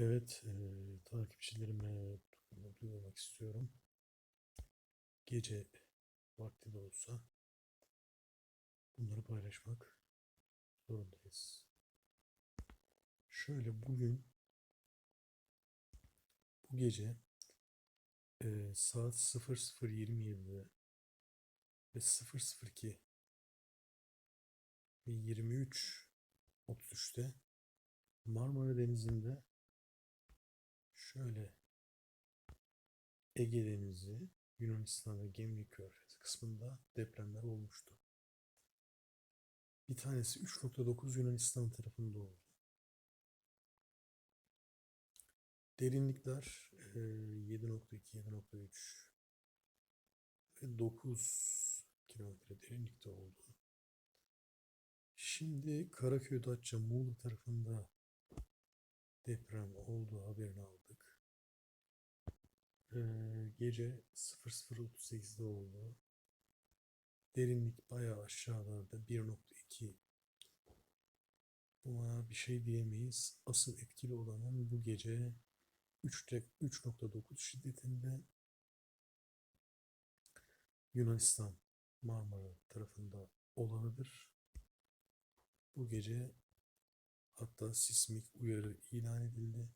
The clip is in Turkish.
Evet, eee, takipçilerime duyurmak istiyorum. Gece vakti de olsa bunları paylaşmak zorundayız. Şöyle bugün bu gece eee, saat 00.27'de ve 002 ve 23.33'te Marmara Denizi'nde şöyle Ege Denizi, Yunanistan ve Gemlik Körfezi kısmında depremler olmuştu. Bir tanesi 3.9 Yunanistan tarafında oldu. Derinlikler eee, 7.2, 7.3 ve 9 kilometre derinlikte oldu. Şimdi Karaköy, Datça, Muğla tarafında deprem olduğu haberini aldık. Ee, gece 00.38'de oldu. Derinlik bayağı aşağılarda 1.2. Buna bir şey diyemeyiz. Asıl etkili olanın bu gece 3'te 3.9 şiddetinde Yunanistan Marmara tarafında olanıdır. Bu gece hatta sismik uyarı ilan edildi.